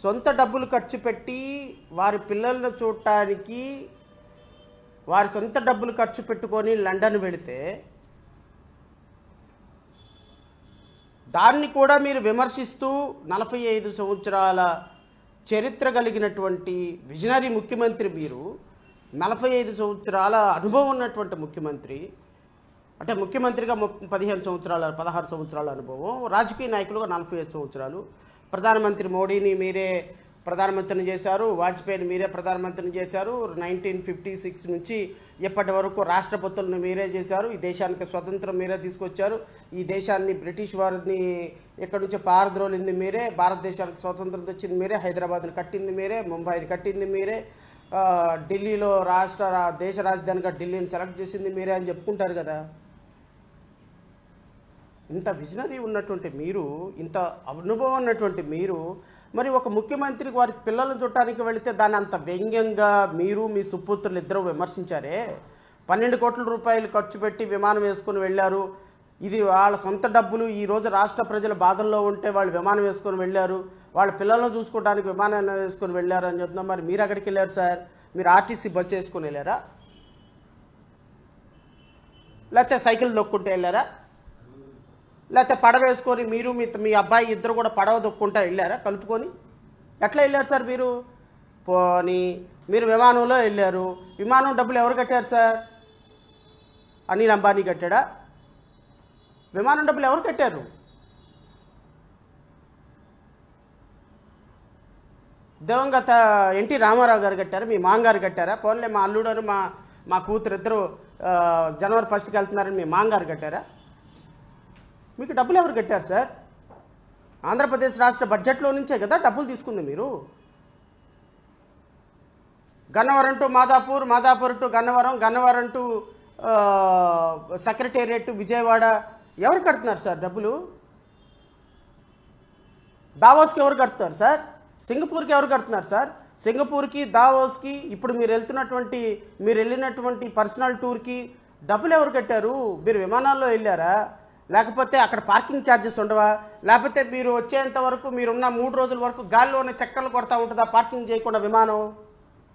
సొంత డబ్బులు ఖర్చు పెట్టి వారి పిల్లలను చూడటానికి వారి సొంత డబ్బులు ఖర్చు పెట్టుకొని లండన్ వెళితే దాన్ని కూడా మీరు విమర్శిస్తూ నలభై ఐదు సంవత్సరాల చరిత్ర కలిగినటువంటి విజనరీ ముఖ్యమంత్రి మీరు నలభై ఐదు సంవత్సరాల అనుభవం ఉన్నటువంటి ముఖ్యమంత్రి అంటే ముఖ్యమంత్రిగా పదిహేను సంవత్సరాల పదహారు సంవత్సరాల అనుభవం రాజకీయ నాయకులుగా నలభై ఐదు సంవత్సరాలు ప్రధానమంత్రి మోడీని మీరే ప్రధానమంత్రిని చేశారు వాజ్పేయిని మీరే ప్రధానమంత్రిని చేశారు. నైన్టీన్ ఫిఫ్టీ సిక్స్ నుంచి ఇప్పటి వరకు రాష్ట్రపతులను మీరే చేశారు ఈ దేశానికి స్వతంత్రం మీరే తీసుకొచ్చారు ఈ దేశాన్ని బ్రిటిష్ వారిని ఇక్కడ నుంచి పారద్రోలింది మీరే భారతదేశానికి స్వతంత్రం తెచ్చింది మీరే హైదరాబాద్ని కట్టింది మీరే ముంబైని కట్టింది మీరే ఢిల్లీలో రాష్ట్ర దేశ రాజధానిగా ఢిల్లీని సెలెక్ట్ చేసింది మీరే అని చెప్పుకుంటారు కదా. ఇంత విజనరీ ఉన్నటువంటి మీరు ఇంత అనుభవం ఉన్నటువంటి మీరు మరి ఒక ముఖ్యమంత్రికి వారి పిల్లలను చుట్టానికి వెళితే దాన్ని అంత వ్యంగ్యంగా మీరు మీ సుపుత్రులు ఇద్దరు విమర్శించారే? పన్నెండు కోట్ల రూపాయలు ఖర్చు పెట్టి విమానం వేసుకొని వెళ్ళారు. ఇది వాళ్ళ సొంత డబ్బులు. ఈరోజు రాష్ట్ర ప్రజల బాధల్లో ఉంటే వాళ్ళు విమానం వేసుకొని వెళ్ళారు. వాళ్ళ పిల్లలను చూసుకోవడానికి విమానాన్ని వేసుకొని వెళ్ళారు అని చెప్తున్నాం. మరి మీరు అక్కడికి వెళ్ళారు సార్? మీరు ఆర్టీసీ బస్సు వేసుకొని వెళ్ళారా? లేకపోతే సైకిల్ దొక్కుంటే వెళ్ళారా? లేకపోతే పడవేసుకొని మీరు మీ మీ అబ్బాయి ఇద్దరు కూడా పడవ దొక్కుంటా వెళ్ళారా కలుపుకొని? ఎట్లా వెళ్ళారు సార్ మీరు? పోనీ మీరు విమానంలో వెళ్ళారు. విమానం డబ్బులు ఎవరు కట్టారు సార్? అనిల్ అంబానీ కట్టాడా? విమానం డబ్బులు ఎవరు కట్టారు? దివంగత ఎన్టీ రామారావు గారు కట్టారు? మీ మాంగారు కట్టారా? పోన్లే మా అల్లుడారు మా మా కూతురు ఇద్దరు జనవరి ఫస్ట్కి వెళ్తున్నారని మీ మాంగారు కట్టారా? మీకు డబ్బులు ఎవరు కట్టారు సార్? ఆంధ్రప్రదేశ్ రాష్ట్ర బడ్జెట్లో నుంచే కదా డబ్బులు తీసుకుంది మీరు? Gannavaram to Madapur Madapur to Gannavaram Gannavaram to secretariat Vijayawada. ఎవరు కడుతున్నారు సార్ డబ్బులు? దావోస్కి ఎవరు కడుతున్నారు సార్? సింగపూర్కి ఎవరు కడుతున్నారు సార్? సింగపూర్కి దావోస్కి ఇప్పుడు మీరు వెళ్తున్నటువంటి మీరు వెళ్ళినటువంటి పర్సనల్ టూర్కి డబ్బులు ఎవరు కట్టారు? మీరు విమానాల్లో వెళ్ళారా? లేకపోతే అక్కడ పార్కింగ్ ఛార్జెస్ ఉండవా? లేకపోతే మీరు వచ్చేంత వరకు మీరున్న మూడు రోజుల వరకు గాల్లోనే చక్కర్లు కొడతా ఉంటుందా పార్కింగ్ చేయకుండా విమానం?